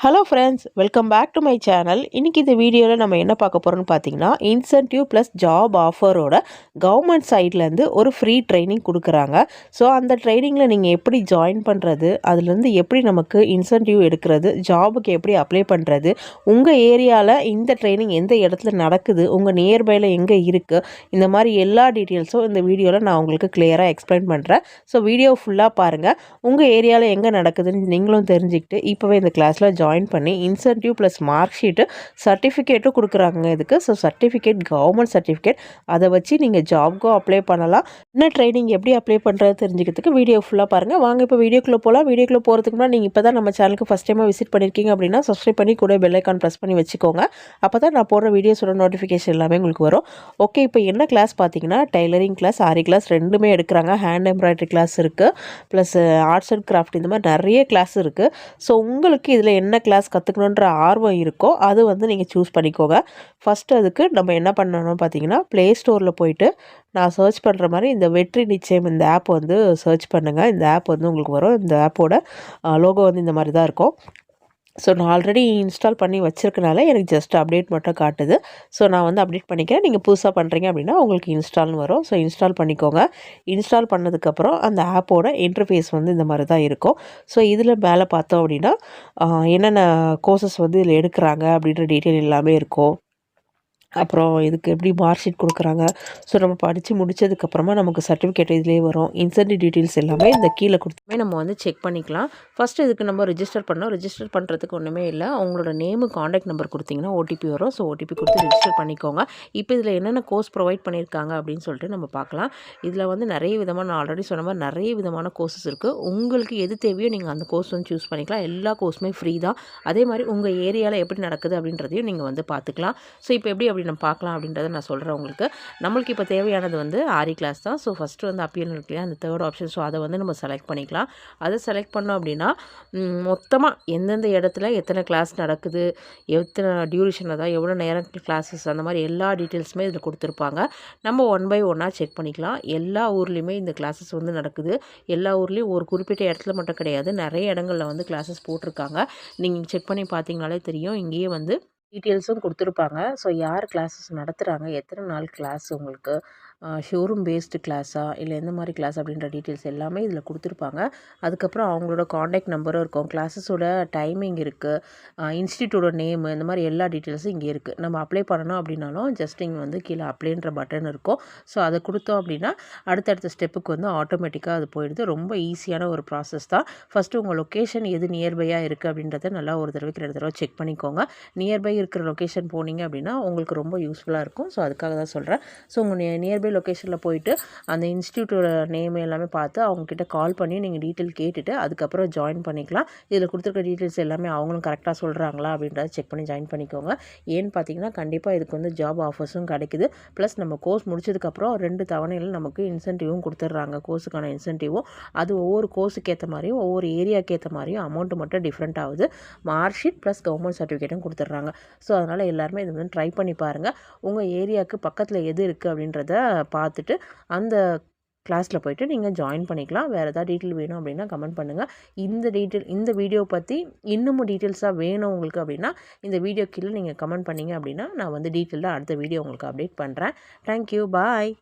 Hello friends welcome back to my channel இன்றைக்கி இந்த வீடியோவில் நம்ம என்ன பார்க்க போகிறோம்னு பார்த்தீங்கன்னா இன்சென்டிவ் ப்ளஸ் ஜாப் ஆஃபரோட கவர்மெண்ட் சைட்லேருந்து ஒரு ஃப்ரீ ட்ரைனிங் கொடுக்குறாங்க. ஸோ அந்த ட்ரைனிங்கில் நீங்கள் எப்படி ஜாயின் பண்ணுறது அதுலேருந்து எப்படி நமக்கு இன்சென்டிவ் எடுக்கிறது ஜாபுக்கு எப்படி அப்ளை பண்ணுறது உங்கள் ஏரியாவில் இந்த ட்ரைனிங் எந்த இடத்துல நடக்குது உங்கள் நியர்பையில் எங்கே இருக்குது இந்த மாதிரி எல்லா டீட்டெயில்ஸும் இந்த வீடியோவில் நான் உங்களுக்கு கிளியராக எக்ஸ்பிளைன் பண்ணுறேன் ஸோ வீடியோ ஃபுல்லாக பாருங்கள் உங்கள் ஏரியாவில் எங்கே நடக்குதுன்னு நீங்களும் தெரிஞ்சுக்கிட்டு இப்போவே இந்த கிளாஸில் ஜாயின் ஜாயின் பண்ணி இன்சென்டிவ் ப்ளஸ் மார்க் ஷீட்டு சர்டிஃபிகேட்டும் கொடுக்குறாங்க இதுக்கு. ஸோ சர்டிஃபிகேட் கவர்மெண்ட் சர்டிஃபிகேட் அதை வச்சு நீங்கள் ஜாப்க்கும் அப்ளை பண்ணலாம். என்ன ட்ரைனிங் எப்படி அப்ளை பண்ணுறது தெரிஞ்சுக்கிறதுக்கு வீடியோ ஃபுல்லாக பாருங்கள் வாங்க இப்போ வீடியோக்குள்ளே போகலாம் வீடியோக்குள்ளே போகிறதுக்கு முன்னாடி நீங்கள் இப்போ தான் நம்ம சேனலுக்கு ஃபஸ்ட் டைமாக விசிட் பண்ணியிருக்கீங்க அப்படின்னா சப்ஸ்கிரைப் பண்ணி கூட பெல்லைக்கான் ப்ரெஸ் பண்ணி வச்சுக்கோங்க. அப்போ தான் நான் போடுற வீடியோஸோட நோட்டிஃபிகேஷன் எல்லாமே உங்களுக்கு வரும். ஓகே இப்போ என்ன கிளாஸ் பார்த்தீங்கன்னா டைலரிங் கிளாஸ் ஆரி கிளாஸ் ரெண்டுமே எடுக்கிறாங்க. ஹேண்ட் எம்ப்ராய்டரி கிளாஸ் இருக்குது ப்ளஸ் ஆர்ட்ஸ் அண்ட் கிராஃப்ட் இந்த மாதிரி நிறைய கிளாஸ் இருக்குது ஸோ உங்களுக்கு இதில் என்ன கிளாஸ் கற்றுக்கணுன்ற ஆர்வம் இருக்கோ அது வந்து நீங்கள் சூஸ் பண்ணிக்கோங்க. ஃபஸ்ட்டு அதுக்கு நம்ம என்ன பண்ணணும் பார்த்தீங்கன்னா ப்ளே ஸ்டோரில் போயிட்டு நான் சர்ச் பண்ணுற மாதிரி இந்த வெற்றி நிச்சயம் இந்த ஆப் வந்து சர்ச் பண்ணுங்கள் இந்த ஆப் வந்து உங்களுக்கு வரும். இந்த ஆப்போட லோகோ வந்து இந்த மாதிரி தான் இருக்கும். ஸோ நான் ஆல்ரெடி இன்ஸ்டால் பண்ணி வச்சுருக்கனால எனக்கு ஜஸ்ட் அப்டேட் மட்டும் காட்டுது. ஸோ நான் வந்து அப்டேட் பண்ணிக்கிறேன். நீங்கள் புதுசாக பண்ணுறீங்க அப்படின்னா உங்களுக்கு இன்ஸ்டால்னு வரும். ஸோ இன்ஸ்டால் பண்ணிக்கோங்க. இன்ஸ்டால் பண்ணதுக்கப்புறம் அந்த ஆப்போட இன்டர்ஃபேஸ் வந்து இந்த மாதிரி தான் இருக்கும். ஸோ இதில் மேலே பார்த்தோம் அப்படின்னா என்னென்ன கோர்சஸ் வந்து இதில் எடுக்கிறாங்க அப்படின்ற டீட்டெயில் எல்லாமே இருக்கும். அப்புறம் இதுக்கு எப்படி மார்க் ஷீட் கொடுக்குறாங்க? ஸோ நம்ம படித்து முடித்ததுக்கப்புறமா நமக்கு சர்டிஃபிகேட் இதுலேயே வரும். இன்சென்டிவ் டீட்டெயில்ஸ் எல்லாமே இந்த கீழே கொடுத்துமே நம்ம வந்து செக் பண்ணிக்கலாம். ஃபஸ்ட்டு இதுக்கு நம்ம ரிஜிஸ்டர் பண்ணோம் ரிஜிஸ்டர் பண்ணுறதுக்கு ஒன்றுமே இல்லை. அவங்களோட நேமு காண்டாக்ட் நம்பர் கொடுத்தீங்கன்னா ஓடிபி வரும். ஸோ ஓடிபி கொடுத்து ரிஜிஸ்டர் பண்ணிக்கோங்க. இப்போ இதில் என்னென்ன கோர்ஸ் ப்ரொவைட் பண்ணியிருக்காங்க அப்படின்னு சொல்லிட்டு நம்ம பார்க்கலாம். இதில் வந்து நிறைய விதமான நான் ஆல்ரெடி சொன்ன மாதிரி நிறைய விதமான கோர்சஸ் இருக்குது உங்களுக்கு எது தேவையோ நீங்கள் அந்த கோர்ஸ் வந்து சூஸ் பண்ணிக்கலாம். எல்லா கோர்ஸுமே ஃப்ரீ தான். அதே மாதிரி உங்கள் ஏரியாவில் எப்படி நடக்குது அப்படின்றதையும் நீங்கள் வந்து பார்த்துக்கலாம். ஸோ இப்போ எப்படி எப்படி நம்ம பார்க்கலாம் அப்படின்றத நான் சொல்கிறேன் உங்களுக்கு. நம்மளுக்கு இப்போ தேவையானது வந்து ஆரி கிளாஸ் தான். ஸோ ஃபஸ்ட்டு வந்து அப்பியன் இருக்கு இல்லையா? அந்த தேர்ட் ஆப்ஷன் ஸோ அதை வந்து நம்ம செலக்ட் பண்ணிக்கலாம். அதை செலக்ட் பண்ணோம் அப்படின்னா மொத்தமாக எந்தெந்த இடத்துல எத்தனை கிளாஸ் நடக்குது எத்தனை டியூரேஷனில் தான் எவ்வளோ நேரம் கிளாஸஸ் அந்த மாதிரி எல்லா டீட்டெயில்ஸுமே இதில் கொடுத்துருப்பாங்க. நம்ம ஒன் பை ஒன்னாக செக் பண்ணிக்கலாம். எல்லா ஊர்லேயுமே இந்த கிளாஸஸ் வந்து நடக்குது. எல்லா ஊர்லேயும் ஒரு குறிப்பிட்ட இடத்துல மட்டும் கிடையாது. நிறைய இடங்களில் வந்து கிளாஸஸ் போட்டிருக்காங்க. நீங்கள் செக் பண்ணி பார்த்தீங்கனாலே தெரியும். இங்கேயே வந்து டீட்டெயில்ஸும் கொடுத்துருப்பாங்க. ஸோ யார் கிளாஸஸ் நடத்துகிறாங்க எத்தனை நாள் கிளாஸ் உங்களுக்கு? ஷோரூம் பேஸ்டு கிளாஸா இல்லை எந்த மாதிரி கிளாஸ் அப்படின்ற டீட்டெயில்ஸ் எல்லாமே இதில் கொடுத்துருப்பாங்க. அதுக்கப்புறம் அவங்களோட காண்டாக்ட் நம்பரும் இருக்கும். கிளாஸஸோட டைமிங் இருக்குது இன்ஸ்டியூட்டோட நேமு இந்த மாதிரி எல்லா டீட்டெயில்ஸும் இங்கே இருக்குது நம்ம அப்ளை பண்ணணும் அப்படின்னாலும் ஜஸ்ட் இங்கே வந்து கீழே அப்ளைன்ற பட்டன் இருக்கும். ஸோ அதை கொடுத்தோம் அப்படின்னா அடுத்தடுத்த ஸ்டெப்புக்கு வந்து ஆட்டோமேட்டிக்காக அது போயிடுது. ரொம்ப ஈஸியான ஒரு ப்ராசஸ் தான். ஃபஸ்ட்டு உங்கள் லொக்கேஷன் எது நியர்பையாக இருக்குது அப்படின்றத நல்லா ஒரு தடவைக்கு ரெண்டு தடவை செக் பண்ணிக்கோங்க. நியர்பை இருக்கிற லொக்கேஷன் போனீங்க அப்படின்னா உங்களுக்கு ரொம்ப யூஸ்ஃபுல்லாக இருக்கும். ஸோ அதுக்காக தான் சொல்கிறேன் ஸோ உங்கள் நியர்பை நியர்பை லொக்கேஷனில் போயிட்டு அந்த இன்ஸ்டியூட்டோட நேம் எல்லாமே பார்த்து அவங்கக்கிட்ட கால் பண்ணி நீங்கள் டீட்டெயில் கேட்டுட்டு அதுக்கப்புறம் ஜாயின் பண்ணிக்கலாம். இதில் கொடுத்துருக்க டீட்டெயில்ஸ் எல்லாமே அவங்களும் கரெக்டாக சொல்கிறாங்களா அப்படின்றத செக் பண்ணி ஜாயின் பண்ணிக்கோங்க. ஏன்னு பார்த்தீங்கன்னா கண்டிப்பாக இதுக்கு வந்து ஜாப் ஆஃபர்ஸும் கிடைக்குது. ப்ளஸ் நம்ம கோர்ஸ் முடிச்சதுக்கப்புறம் ரெண்டு தவணையில் நமக்கு இன்சென்டிவும் கொடுத்துட்றாங்க. கோர்ஸுக்கான இன்சென்டிவும் அது ஒவ்வொரு கோர்ஸுக்கு ஏற்ற மாதிரியும் ஒவ்வொரு ஏரியாவுக்கு ஏற்ற மாதிரியும் அமௌண்ட்டு மட்டும் டிஃப்ரெண்ட் ஆகுது. மார்க் ஷீட் ப்ளஸ் கவர்மெண்ட் சர்டிஃபிகேட்டும் கொடுத்துட்றாங்க. ஸோ அதனால் எல்லாருமே இது வந்து ட்ரை பண்ணி பாருங்கள் உங்கள் ஏரியாவுக்கு பக்கத்தில் எது இருக்குது அப்படின்றத பார்த்துட்டு அந்த கிளாஸில் போய்ட்டு நீங்கள் ஜாயின் பண்ணிக்கலாம். வேறு எதாவது டீட்டெயில் வேணும் அப்படின்னா கமெண்ட் பண்ணுங்கள் இந்த டீட்டெயில் இந்த வீடியோ பற்றி இன்னமும் டீட்டெயில்ஸாக வேணும் உங்களுக்கு அப்படின்னா இந்த வீடியோ கீழே நீங்கள் கமெண்ட் பண்ணிங்க அப்படின்னா நான் வந்து டீட்டெயிலாக அடுத்த வீடியோ உங்களுக்கு அப்டேட் பண்ணுறேன் தேங்க்யூ பாய்